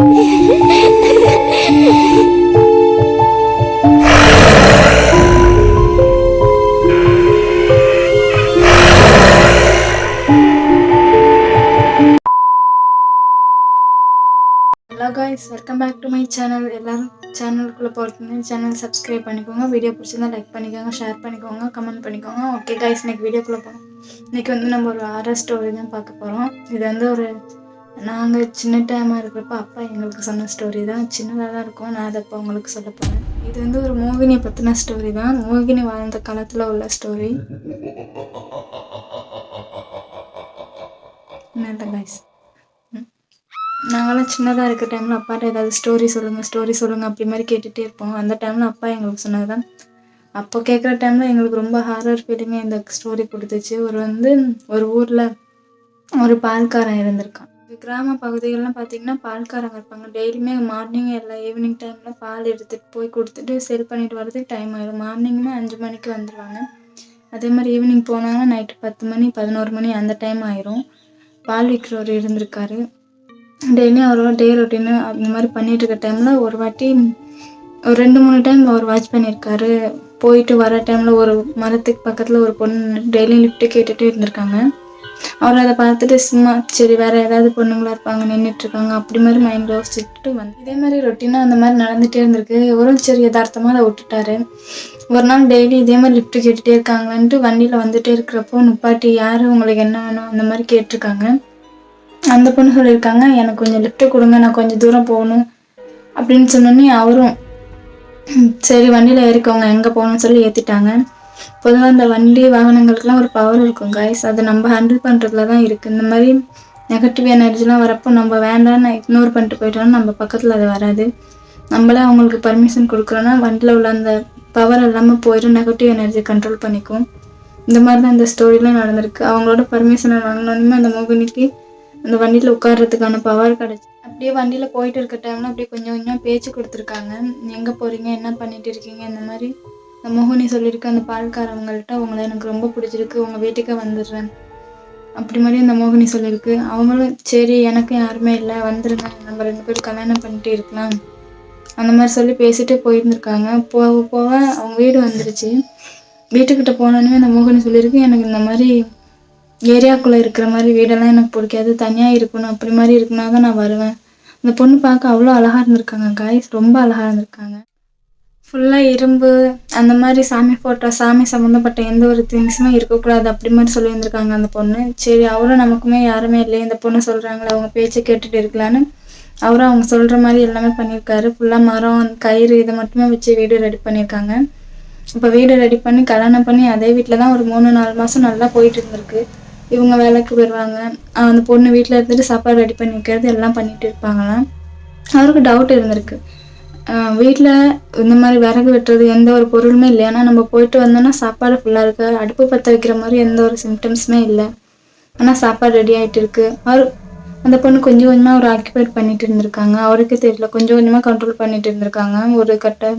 Hello guys welcome back to my channel எல்லாரும் சேனலுக்குள்ளே போகிறதுக்கு சேனல் சப்ஸ்கிரைப் பண்ணிக்கோங்க. வீடியோ பிடிச்சிருந்தா லைக் பண்ணிக்கோங்க ஷேர் பண்ணிக்கோங்க கமெண்ட் பண்ணிக்கோங்க. ஓகே காய்ஸ் இன்னைக்கு வீடியோக்குள்ளே போகணும் இன்னைக்கு வந்து நம்ம ஒரு ஆர்எஸ் ஸ்டோரி தான் பார்க்க போகிறோம் இது வந்து ஒரு நாங்கள் சின்ன டைமாக இருக்கிறப்ப அப்பா எங்களுக்கு சொன்ன ஸ்டோரி தான். சின்னதாக தான் இருக்கும். நான் அதை இப்போ உங்களுக்கு சொல்ல போகிறேன் இது வந்து ஒரு மோகினியை பற்றின ஸ்டோரி தான். மோகினி வாழ்ந்த காலத்தில் உள்ள ஸ்டோரி என்னது காய்ஸ் நாங்களாம் சின்னதாக இருக்கிற டைமில் அப்பாட்ட ஏதாவது ஸ்டோரி சொல்லுங்கள் ஸ்டோரி சொல்லுங்கள் அப்படி மாதிரி கேட்டுகிட்டே இருப்போம். அந்த டைமில் அப்பா எங்களுக்கு சொன்னது தான் அப்போ கேட்குற டைமில் எங்களுக்கு ரொம்ப ஹாரர் ஃபீலிங்காக இந்த ஸ்டோரி கொடுத்துச்சு. ஒரு வந்து ஒரு ஊரில் ஒரு பால்காரன் இருந்திருக்கான். கிராம பகுதிகள்லாம் பார்த்தீங்கன்னா பால்காரங்க இருப்பாங்க. டெய்லியுமே மார்னிங் இல்லை ஈவினிங் டைமில் பால் எடுத்துகிட்டு போய் கொடுத்துட்டு செல் பண்ணிட்டு வரதுக்கு டைம் ஆயிடும் மார்னிங்குமே அஞ்சு மணிக்கு வந்துடுவாங்க அதே மாதிரி ஈவினிங் போனாங்கன்னா நைட்டு பத்து மணி பதினோரு மணி அந்த டைம் ஆயிரும். பால் விற்கிறவர் இருந்திருக்காரு. டெய்லியும் அவரோட டே ரொட்டீனு அந்த மாதிரி பண்ணிட்டு இருக்க டைமில் ஒரு வாட்டி ஒரு ரெண்டு மூணு டைம் அவர் வாட்ச் பண்ணியிருக்காரு போயிட்டு வர டைமில் ஒரு மரத்துக்கு பக்கத்தில் ஒரு பொண்ணு டெய்லியும் லிஃப்ட்டு கேட்டுகிட்டே இருந்திருக்காங்க. அவர் அதை பார்த்துட்டு சும்மா சரி வேறு ஏதாவது பொண்ணுங்களா இருப்பாங்க நின்றுட்டு இருக்காங்க அப்படி மாதிரி மைண்ட் யோசிச்சுட்டு வந்து இதே மாதிரி ரொட்டீனாக அந்த மாதிரி நடந்துகிட்டே இருந்திருக்கு. ஒரு சரி யதார்த்தமாக அதை விட்டுட்டாரு. ஒரு நாள் டெய்லி இதே மாதிரி லிஃப்ட் கேட்டுகிட்டே இருக்காங்கன்ட்டு வண்டியில் வந்துட்டே இருக்கிறப்போ நுப்பாட்டி யார்? உங்களுக்கு என்ன வேணும்? அந்த மாதிரி கேட்டிருக்காங்க. அந்த பொண்ணு சொல்லியிருக்காங்க எனக்கு கொஞ்சம் லிஃப்ட்டு கொடுங்க நான் கொஞ்சம் தூரம் போகணும். அப்படின்னு சொன்னோன்னே அவரும் சரி வண்டியில் ஏறிக்கோங்க எங்கே போகணும்னு சொல்லி ஏற்றிட்டாங்க பொதுவாக இந்த வண்டி வாகனங்களுக்குலாம் ஒரு பவர் இருக்கும் கைஸ் அதை நம்ம ஹேண்டில் பண்ணுறதுல தான் இருக்குது இந்த மாதிரி நெகட்டிவ் எனர்ஜிலாம் வரப்போ நம்ம வேண்டாம்னு இக்னோர் பண்ணிட்டு போயிட்டோம்னா நம்ம பக்கத்தில் அது வராது. நம்மளே அவங்களுக்கு பர்மிஷன் கொடுக்குறோன்னா வண்டியில் உள்ள அந்த பவர் எல்லாமே போயிடும் நெகட்டிவ் எனர்ஜி கண்ட்ரோல் பண்ணிக்கும். இந்த மாதிரி தான் இந்த ஸ்டோரிலாம் நடந்திருக்கு. அவங்களோட பர்மிஷனை வாங்கினோடனே அந்த மோகினிக்கு அந்த வண்டியில் உட்கார்றதுக்கான பவர் கிடச்சி. அப்படியே வண்டியில் போயிட்டு இருக்க டைமில் அப்படியே கொஞ்சம் கொஞ்சம் பேச்சு கொடுத்துருக்காங்க. எங்கே போகிறீங்க என்ன பண்ணிட்டு இருக்கீங்க? இந்த மாதிரி மோகினி சொல்லியிருக்கு அந்த பால்காரவங்கள்ட்ட அவங்கள எனக்கு ரொம்ப பிடிச்சிருக்கு உங்கள் வீட்டுக்கே வந்துடுறேன். அப்படி மாதிரி இந்த மோகினி சொல்லியிருக்கு. அவங்களும் சரி எனக்கும் யாருமே இல்லை வந்துருங்க. நம்ம ரெண்டு பேரும் கல்யாணம் பண்ணிட்டு இருக்கலாம். அந்த மாதிரி சொல்லி பேசிட்டு போயிருந்திருக்காங்க. போக போக அவங்க வீடு வந்துருச்சு. வீட்டுக்கிட்ட போனோடனே அந்த மோகினி சொல்லியிருக்கு எனக்கு இந்த மாதிரி ஏரியாக்குள்ளே இருக்கிற மாதிரி வீடெல்லாம் எனக்கு பிடிக்காது. தனியாக இருக்கணும் அப்படி மாதிரி இருக்குன்னா தான் நான் வருவேன். அந்த பொண்ணு பார்க்க அவ்வளோ அழகாக இருந்திருக்காங்க காய்ஸ் ரொம்ப அழகாக இருந்திருக்காங்க. ஃபுல்லாக இரும்பு அந்த மாதிரி சாமி ஃபோட்டோ சாமி சம்மந்தப்பட்ட எந்த ஒரு திங்ஸுமே இருக்கக்கூடாது அப்படி மாதிரி சொல்லியிருந்திருக்காங்க அந்த பொண்ணு. சரி அவரும் நமக்குமே யாருமே இல்லை. இந்த பொண்ணு சொல்கிறாங்களே அவங்க பேச்சை கேட்டுட்டு இருக்கலான்னு அவரும் அவங்க சொல்கிற மாதிரி எல்லாமே பண்ணியிருக்காரு. ஃபுல்லாக மரம் கயிறு இதை மட்டுமே வச்சு வீடு ரெடி பண்ணியிருக்காங்க. இப்போ வீடு ரெடி பண்ணி கல்யாணம் பண்ணி அதே வீட்டில் தான் ஒரு மூணு நாலு மாதம் நல்லா போயிட்டு இருந்திருக்கு. இவங்க வேலைக்கு போயிடுவாங்க அந்த பொண்ணு வீட்டில் இருந்துட்டு சாப்பாடு ரெடி பண்ணி வைக்கிறது எல்லாம் பண்ணிட்டு இருப்பாங்களாம். அவருக்கு டவுட் இருந்திருக்கு. வீட்டில் இந்த மாதிரி விறகு வெட்டுறது எந்த ஒரு பொருளுமே இல்லை. ஏன்னா நம்ம போயிட்டு வந்தோம்னா சாப்பாடு ஃபுல்லாக இருக்கு. அடுப்பு பற்ற வைக்கிற மாதிரி எந்த ஒரு சிம்டம்ஸுமே இல்லை. ஆனால் சாப்பாடு ரெடி ஆகிட்டு இருக்கு. அவர் அந்த பொண்ணு கொஞ்சம் கொஞ்சமாக அவர் ஆக்கிபைட் பண்ணிட்டு இருந்திருக்காங்க. அவருக்கு தெரியல. கொஞ்சம் கொஞ்சமாக கண்ட்ரோல் பண்ணிட்டு இருந்திருக்காங்க. ஒரு கட்ட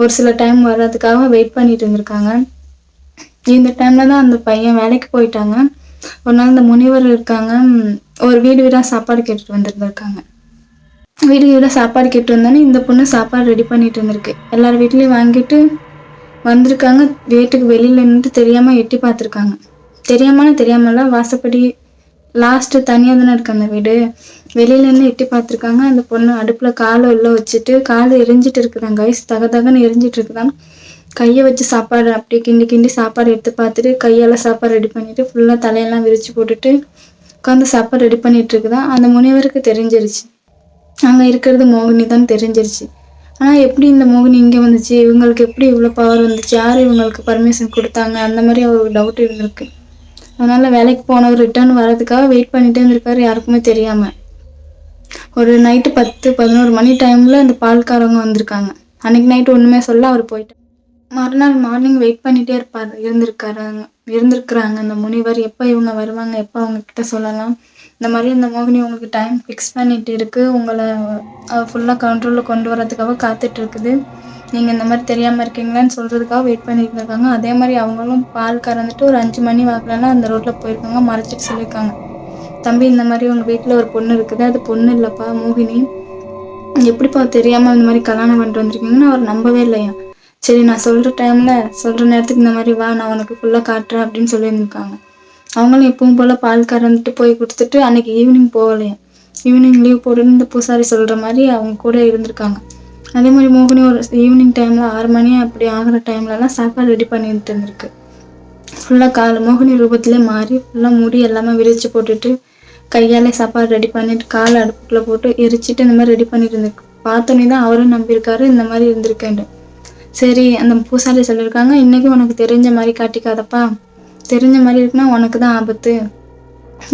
ஒரு சில டைம் வர்றதுக்காக வெயிட் பண்ணிட்டு இருந்திருக்காங்க. இந்த டைம்ல தான் அந்த பையன் வேலைக்கு போயிட்டாங்க. ஒரு நாள் இந்த முனிவர் இருக்காங்க. ஒரு வீடு வீடாக சாப்பாடு கேட்டுட்டு வந்திருந்திருக்காங்க. வீடு வீடாக சாப்பாடு கேட்டு வந்தோன்னே இந்த பொண்ணு சாப்பாடு ரெடி பண்ணிட்டு இருந்திருக்கு எல்லார் வீட்லேயும் வாங்கிட்டு வந்திருக்காங்க. வீட்டுக்கு வெளியில நின்று தெரியாமல் எட்டி பார்த்துருக்காங்க. தெரியாமல் தெரியாமல் வாசப்படி லாஸ்ட்டு தனியாக தானே இருக்கு அந்த வீடு. வெளியிலேருந்து எட்டி பார்த்துருக்காங்க. அந்த பொண்ணு அடுப்பில் காலை உள்ள வச்சுட்டு கால் எரிஞ்சிட்டு இருக்குதாங்க கைஸ் தக தகன்னு எரிஞ்சிட்டு இருக்குதாங்க கையை வச்சு சாப்பாடு அப்படியே கிண்டி கிண்டி சாப்பாடு எடுத்து பார்த்துட்டு கையால் சாப்பாடு ரெடி பண்ணிட்டு ஃபுல்லாக தலையெல்லாம் விரிச்சு போட்டுட்டு உட்காந்து சாப்பாடு ரெடி பண்ணிட்டு இருக்குதான் அந்த முனிவருக்கு தெரிஞ்சிருச்சு. அங்கே இருக்கிறது மோகினி தான் தெரிஞ்சிருச்சு. ஆனால் எப்படி இந்த மோகினி இங்கே வந்துச்சு? இவங்களுக்கு எப்படி இவ்வளோ பவர் வந்துச்சு? யார் இவங்களுக்கு பர்மிஷன் கொடுத்தாங்க? அந்த மாதிரி அவருக்கு டவுட் இருந்திருக்கு. அதனால வேலைக்கு போனவர் ரிட்டர்ன் வர்றதுக்காக வெயிட் பண்ணிட்டே இருந்திருக்காரு யாருக்குமே தெரியாமல் ஒரு நைட்டு பத்து பதினோரு மணி டைமில் அந்த பால்காரவங்க வந்திருக்காங்க. அன்னைக்கு நைட்டு ஒன்றுமே சொல்ல அவர் போயிட்டார். மறுநாள் மார்னிங் வெயிட் பண்ணிட்டே இருப்பார் இருந்திருக்காரு இருந்திருக்கிறாங்க. அந்த முனிவர் எப்போ இவங்க வருவாங்க எப்போ அவங்க கிட்ட சொல்லலாம்? இந்த மாதிரி இந்த மோகினி உங்களுக்கு டைம் ஃபிக்ஸ் பண்ணிட்டு இருக்கு. உங்களை ஃபுல்லாக கண்ட்ரோலில் கொண்டு வரதுக்காக காத்துட்டு இருக்குது. நீங்கள் இந்த மாதிரி தெரியாமல் இருக்கீங்களான்னு சொல்கிறதுக்காக வெயிட் பண்ணிட்டு இருக்காங்க. அதே மாதிரி அவங்களும் பால் கறந்துட்டு ஒரு அஞ்சு மணி வாக்குலலாம் அந்த ரோட்டில் போயிருக்காங்க. மறைச்சிட்டு சொல்லியிருக்காங்க. தம்பி இந்த மாதிரி உங்கள் வீட்டில் ஒரு பொண்ணு இருக்குது. அது பொண்ணு இல்லைப்பா மோகினி. எப்படிப்பா தெரியாமல் இந்த மாதிரி கல்யாணம் பண்ணிட்டு வந்திருக்கீங்கன்னு அவர் நம்பவே இல்லையா? சரி நான் சொல்கிற டைமில் சொல்கிற நேரத்துக்கு இந்த மாதிரி வா நான் உனக்கு ஃபுல்லாக காட்டுறேன் அப்படின்னு சொல்லியிருந்துருக்காங்க. அவங்களும் எப்பவும் போல் பால் கறந்துட்டு போய் கொடுத்துட்டு அன்னைக்கு ஈவினிங் போகலையே. ஈவினிங் லீவ் போடுன்னு இந்த பூசாரி சொல்கிற மாதிரி அவங்க கூட இருந்திருக்காங்க. அதே மாதிரி மோகினி ஒரு ஈவினிங் டைமில் ஆறு மணி அப்படி ஆகிற டைம்லலாம் சாப்பாடு ரெடி பண்ணிட்டு இருந்திருக்கு. ஃபுல்லாக கால் மோகினி ரூபத்திலே மாறி ஃபுல்லாக முடி எல்லாமே விரிச்சு போட்டுட்டு கையாலே சாப்பாடு ரெடி பண்ணிட்டு கால் அடுப்புக்குள்ளே போட்டு எரிச்சிட்டு இந்த மாதிரி ரெடி பண்ணிட்டு இருந்திருக்கு. பார்த்தோன்னே தான் அவரும் நம்பியிருக்காரு இந்த மாதிரி இருந்திருக்கேன்ட்டு. சரி அந்த பூசாரி சொல்லியிருக்காங்க இன்றைக்கும் உனக்கு தெரிஞ்ச மாதிரி காட்டிக்காதப்பா. தெரிஞ்ச மாதிரி இருக்குன்னா உனக்கு தான் ஆபத்து.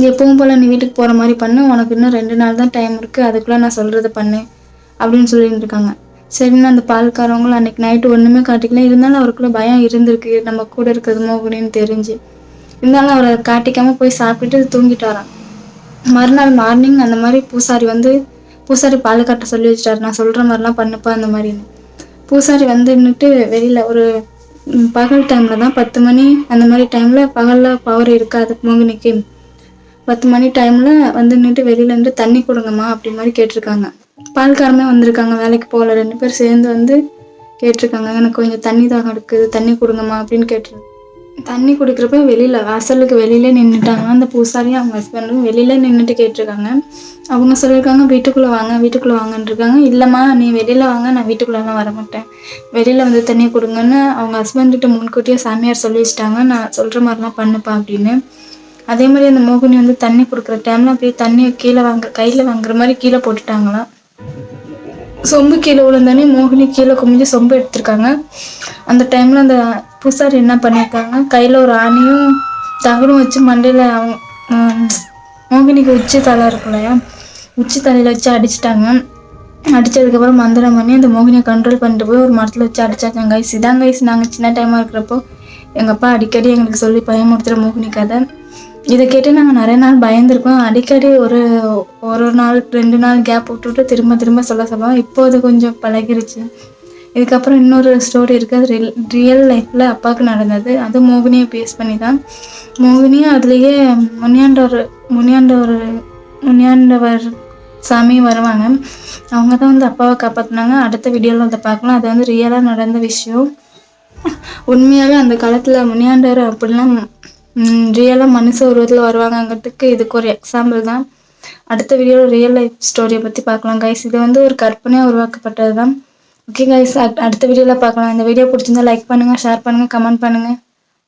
எப்பவும் போல் நீ வீட்டுக்கு போகிற மாதிரி பண்ணு. உனக்கு இன்னும் ரெண்டு நாள் தான் டைம் இருக்குது அதுக்குள்ளே நான் சொல்கிறத பண்ணு. அப்படின்னு சொல்லிட்டு இருக்காங்க. சரின்னு அந்த பால்காரவங்களும் அன்னைக்கு நைட்டு ஒன்றுமே காட்டிக்கல. இருந்தாலும் அவருக்குள்ள பயம் இருந்திருக்கு. நம்ம கூட இருக்கிறதுமோ மோகினின்னு தெரிஞ்சு. இருந்தாலும் அவரை காட்டிக்காமல் போய் சாப்பிட்டுட்டு தூங்கிட்டாராம். மறுநாள் மார்னிங் அந்த மாதிரி பூசாரி வந்து பூசாரி பால் கட்ட சொல்லி வச்சிட்டாரு. நான் சொல்கிற மாதிரிலாம் பண்ணுப்பா அந்த மாதிரின்னு. பூசாரி வந்து நின்றுட்டு வெளியில் ஒரு பகல் டைமில் தான் பத்து மணி அந்த மாதிரி டைமில் பகலில் பவர் இருக்காது மோகினிக்கு. பத்து மணி டைமில் வந்து நின்றுட்டு வெளியிலேருந்து தண்ணி கொடுங்கம்மா அப்படி மாதிரி கேட்டிருக்காங்க. பால்காரமே வந்திருக்காங்க வேலைக்கு போகல. ரெண்டு பேர் சேர்ந்து வந்து கேட்டிருக்காங்க எனக்கு கொஞ்சம் தண்ணி தாகம் எடுக்குது தண்ணி கொடுங்கம்மா அப்படின்னு கேட்டிருக்காங்க. தண்ணி குடிக்கிறப்ப வெளியில் வாசலுக்கு வெளியிலே நின்றுட்டாங்க அந்த பூசாரியும் அவங்க ஹஸ்பண்டும் வெளியில நின்றுட்டு கேட்டிருக்காங்க. அவங்க சொல்லியிருக்காங்க வீட்டுக்குள்ளே வாங்க வீட்டுக்குள்ளே வாங்கன்னு இருக்காங்க இல்லைம்மா நீ வெளியில் வாங்க நான் வீட்டுக்குள்ளெல்லாம் வர மாட்டேன் வெளியில் வந்து தண்ணி கொடுங்கன்னு அவங்க ஹஸ்பண்ட்கிட்ட முன்கூட்டியே சாமியார் சொல்லி வச்சிட்டாங்க. நான் சொல்கிற மாதிரிலாம் பண்ணுப்பா அப்படின்னு. அதே மாதிரி அந்த மோகினி வந்து தண்ணி கொடுக்குற டைமில் அப்படியே தண்ணியை கீழே வாங்க கையில் வாங்குற மாதிரி கீழே போட்டுட்டாங்களாம் சொம்பு கீழே விழுந்தானே மோகினி கீழே குமிஞ்சு சொம்பு எடுத்திருக்காங்க. அந்த டைமில் அந்த பூசாரி என்ன பண்ணியிருக்காங்க. கையில் ஒரு ஆணியும் தகடும் வச்சு மண்டையில் அவங்க மோகினிக்கு உச்சி தலை இருக்கும் இல்லையா? உச்சி தலையில் வச்சு அடிச்சிட்டாங்க. அடித்ததுக்கப்புறம் மந்திரம் பண்ணி அந்த மோகினியை கண்ட்ரோல் பண்ணிட்டு போய் ஒரு மரத்தில் வச்சு அடிச்சாச்சாங்க கைஸ் இதான் கைஸ் நாங்கள் சின்ன டைமாக இருக்கிறப்போ எங்கள் அப்பா அடிக்கடி எங்களுக்கு சொல்லி பயமுறுத்துகிற மோகினி கதை. இதை கேட்டு நாங்கள் நிறைய நாள் பயந்துருக்கோம். அடிக்கடி ஒரு ஒரு நாள் ரெண்டு நாள் கேப் விட்டுட்டு திரும்ப திரும்ப சொல்ல சொல்லுவோம் இப்போ அது கொஞ்சம் பழகிருச்சு. இதுக்கப்புறம் இன்னொரு ஸ்டோரி இருக்குது அது ரியல் ரியல் லைஃப்பில் அப்பாவுக்கு நடந்தது. அது மோகினியை பேஸ் பண்ணி தான் மோகினியும் அதுலேயே முனியாண்டவர் முனியாண்டவர் முனியாண்டவர் சாமி வருவாங்க. அவங்க தான் வந்து அப்பாவை காப்பாற்றினாங்க அடுத்த வீடியோவில் அதை பார்க்கலாம். அது வந்து ரியலாக நடந்த விஷயம். உண்மையாகவே அந்த காலத்தில் முனியாண்டவர் அப்படிலாம் ரியலாக மனுஷ உருவத்தில் வருவாங்கங்கிறதுக்கு இதுக்கு ஒரு எக்ஸாம்பிள் தான். அடுத்த வீடியோவில் ரியல் லைஃப் ஸ்டோரியை பற்றி பார்க்கலாம் கைஸ் இது வந்து ஒரு கற்பனையாக உருவாக்கப்பட்டது தான் ஓகே கைஸ் அடுத்த வீடியோவில் பார்க்கலாம். இந்த வீடியோ பிடிச்சிருந்தா லைக் பண்ணுங்கள் ஷேர் பண்ணுங்கள் கமெண்ட் பண்ணுங்கள்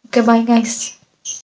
ஓகே பாய் கைஸ்